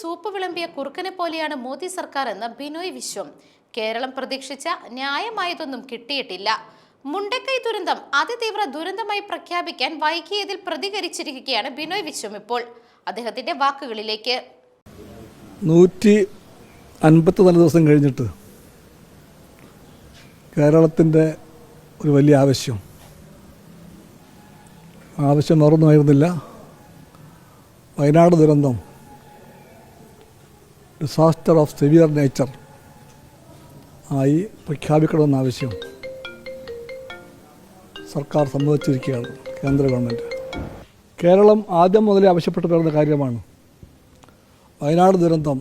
Soup വിളമ്പിയ കുറുക്കനെ പോലെയാണ് മോദി സർക്കാർ എന്ന് ബിനോയ് വിശ്വം. കേരളം പ്രതീക്ഷിച്ച ന്യായമായതൊന്നും കിട്ടിയിട്ടില്ല. മുണ്ടക്കൈ ദുരന്തം അതിതീവ്ര ദുരന്തമായി പ്രഖ്യാപിക്കാൻ വൈകിയതിൽ പ്രതികരിച്ചിരിക്കുകയാണ് ബിനോയ് വിശ്വം ഇപ്പോൾ. അദ്ദേഹത്തിന്റെ വാക്കുകളിലേക്ക്. നൂറ്റി അൻപത്തിനാല് ദിവസം കഴിഞ്ഞിട്ട് കേരളത്തിന്റെ ഒരു വലിയ ആവശ്യം. ആവശ്യം മറന്നുമായിരുന്നില്ല വയനാട് ദുരന്തം ഡിസാസ്റ്റർ ഓഫ് സിവിയർ നേച്ചർ ആയി പ്രഖ്യാപിക്കണമെന്ന ആവശ്യം സർക്കാർ സമ്മതിച്ചിരിക്കുകയാണ് കേന്ദ്ര ഗവൺമെന്റ് കേരളം ആദ്യം മുതലേ ആവശ്യപ്പെട്ടു വരുന്ന കാര്യമാണ്. വയനാട് ദുരന്തം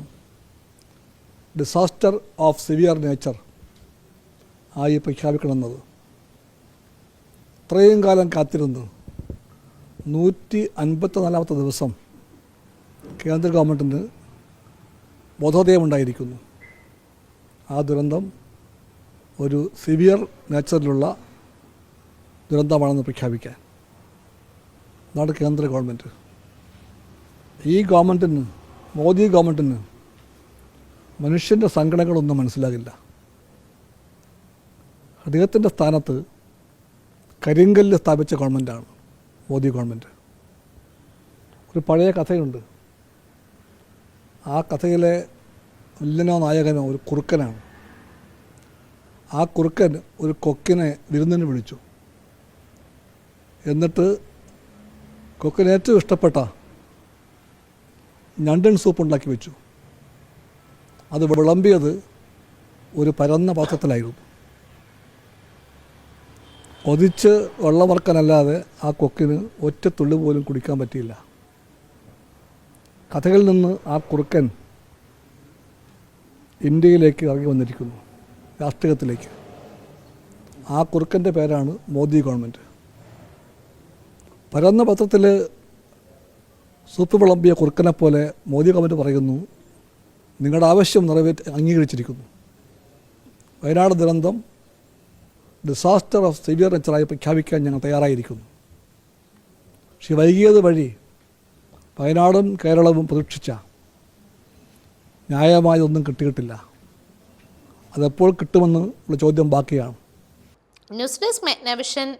ഡിസാസ്റ്റർ ഓഫ് സിവിയർ നേച്ചർ ആയി പ്രഖ്യാപിക്കണമെന്നത്. ഇത്രയും കാലം കാത്തിരുന്ന് നൂറ്റി അൻപത്തിനാലാമത്തെ ദിവസം കേന്ദ്ര ഗവൺമെന്റിന് ബോധോദയമുണ്ടായിരിക്കുന്നു. ആ ദുരന്തം ഒരു സിവിയർ നേച്ചറിലുള്ള ദുരന്തമാണെന്ന് പ്രഖ്യാപിക്കാൻ അതാണ് കേന്ദ്ര ഗവൺമെന്റ് ഈ ഗവൺമെന്റിന് മോദി ഗവൺമെന്റിന് മനുഷ്യന്റെ സങ്കടങ്ങളൊന്നും മനസ്സിലാകില്ല. അദ്ദേഹത്തിന്റെ സ്ഥാനത്ത് കരിങ്കല്ല് സ്ഥാപിച്ച ഗവൺമെന്റാണ് മോദി ഗവൺമെന്റ് ഒരു പഴയ കഥയുണ്ട്. ആ കഥയിലെ വില്ലനോ നായകനോ ഒരു കുറുക്കനാണ്. ആ കുറുക്കൻ ഒരു കൊക്കിനെ വിരുന്നിന് വിളിച്ചു. എന്നിട്ട് കൊക്കിന് ഏറ്റവും ഇഷ്ടപ്പെട്ട ഞണ്ടൻ സൂപ്പ് ഉണ്ടാക്കി വെച്ചു. അത് വിളമ്പിയത് ഒരു പരന്ന പാത്രത്തിലായിരുന്നു. കൊതിച്ച് വെള്ളമറക്കാനല്ലാതെ ആ കൊക്കിന് ഒറ്റ തുള്ളി പോലും കുടിക്കാൻ പറ്റിയില്ല. കഥകളിൽ നിന്ന് ആ കുറുക്കൻ ഇന്ത്യയിലേക്ക് ഇറങ്ങി വന്നിരിക്കുന്നു രാഷ്ട്രീയത്തിലേക്ക്. ആ കുറുക്കന്റെ പേരാണ് മോദി ഗവൺമെന്റ് പരന്ന പത്രത്തിൽ സൂപ്പ് വിളമ്പിയ കുറുക്കനെ പോലെ മോദി ഗവൺമെന്റ് പറയുന്നു നിങ്ങളുടെ ആവശ്യം നിറവേറ്റ് അംഗീകരിച്ചിരിക്കുന്നു. വയനാട് ദുരന്തം ഡിസാസ്റ്റർ ഓഫ് സിവിയർ നെച്ചറായി പ്രഖ്യാപിക്കാൻ ഞങ്ങൾ തയ്യാറായിരിക്കുന്നു. പക്ഷേ വൈകിയത് വഴി വയനാടും കേരളവും പ്രതീക്ഷിച്ച ന്യായമായതൊന്നും കിട്ടിയിട്ടില്ല. അതെപ്പോൾ കിട്ടുമെന്ന് ഉള്ള ചോദ്യം ബാക്കിയാണ്. News desk മെഗ്നവിഷൻ